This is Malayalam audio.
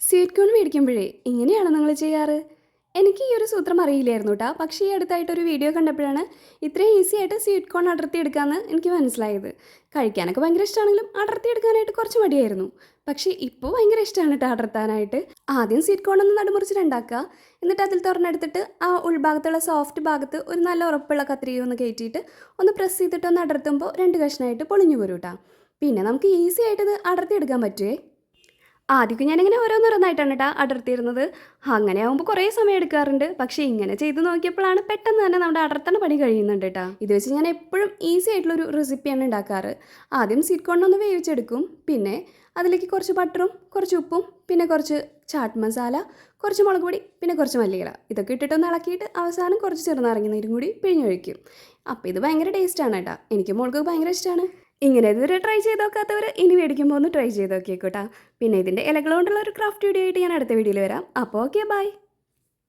സ്വീറ്റ് കോൺ മേടിക്കുമ്പോഴേ ഇങ്ങനെയാണ് നിങ്ങൾ ചെയ്യാറ്? എനിക്ക് ഈ ഒരു സൂത്രം അറിയില്ലായിരുന്നു കേട്ടോ പക്ഷേ ഈ അടുത്തായിട്ടൊരു വീഡിയോ കണ്ടപ്പോഴാണ് ഇത്രയും ഈസി ആയിട്ട് സ്വീറ്റ് കോൺ അടർത്തി എടുക്കാമെന്ന് എനിക്ക് മനസ്സിലായത്. കഴിക്കാനൊക്കെ ഭയങ്കര ഇഷ്ടമാണെങ്കിലും അടർത്തി എടുക്കാനായിട്ട് കുറച്ച് മടിയായിരുന്നു. പക്ഷേ ഇപ്പോൾ ഭയങ്കര ഇഷ്ടമാണ് കേട്ടോ അടർത്താനായിട്ട്. ആദ്യം സ്വീറ്റ് കോൺ ഒന്ന് നടുമുറിച്ച് ഉണ്ടാക്കുക എന്നിട്ട് അതിൽ തുറന്നെടുത്തിട്ട് ആ ഉൾഭാഗത്തുള്ള സോഫ്റ്റ് ഭാഗത്ത് ഒരു നല്ല ഉറപ്പുള്ള കത്രിക ഒന്ന് കയറ്റിയിട്ട് ഒന്ന് പ്രസ് ചെയ്തിട്ട് ഒന്ന് അടർത്തുമ്പോൾ രണ്ട് കഷ്ണമായിട്ട് പൊളിഞ്ഞു വരും കേട്ടോ പിന്നെ നമുക്ക് ഈസി ആയിട്ട് ഇത് അടർത്തിയെടുക്കാൻ പറ്റുമേ ആദ്യമൊക്കെ ഞാനിങ്ങനെ ഓരോന്നോരോന്നായിട്ടാണ് കേട്ടോ അടർത്തിയിരുന്നത്. അങ്ങനെ ആകുമ്പോൾ കുറേ സമയം എടുക്കാറുണ്ട്. പക്ഷേ ഇങ്ങനെ ചെയ്ത് നോക്കിയപ്പോഴാണ് പെട്ടെന്ന് തന്നെ നമ്മുടെ അടർത്തണ പണി കഴിയുന്നുണ്ട് കേട്ടോ ഇത് വെച്ച് ഞാൻ എപ്പോഴും ഈസി ആയിട്ടുള്ളൊരു റെസിപ്പിയാണ് ഉണ്ടാക്കാറ്. ആദ്യം ഒന്ന് വേവിച്ചെടുക്കും. പിന്നെ അതിലേക്ക് കുറച്ച് ബട്ടറും കുറച്ച് ഉപ്പും പിന്നെ കുറച്ച് ചാട്ട് മസാല കുറച്ച് മുളക് പൊടി പിന്നെ കുറച്ച് മല്ലിയില. ഇതൊക്കെ ഇട്ടിട്ടൊന്ന് ഇളക്കിയിട്ട് അവസാനം കുറച്ച് ചെറുനാരങ്ങ നീരും കൂടി പിഴിഞ്ഞൊഴിക്കും. അപ്പോൾ ഇത് ഭയങ്കര ടേസ്റ്റാണ് കേട്ടോ എനിക്ക് മുളക് ഭയങ്കര ഇഷ്ടമാണ് ഇങ്ങനെ ഇതുവരെ ട്രൈ ചെയ്ത് നോക്കാത്തവർ ഇനി മേടിക്കുമ്പോൾ ഒന്ന് ട്രൈ ചെയ്ത് നോക്കിയേക്കോട്ടാ പിന്നെ ഇതിന്റെ ഇലകൾ കൊണ്ടുള്ള ഒരു ക്രാഫ്റ്റ് വീഡിയോ ആയിട്ട് ഞാൻ അടുത്ത വീഡിയോയിൽ വരാം. അപ്പോൾ ഓക്കെ ബൈ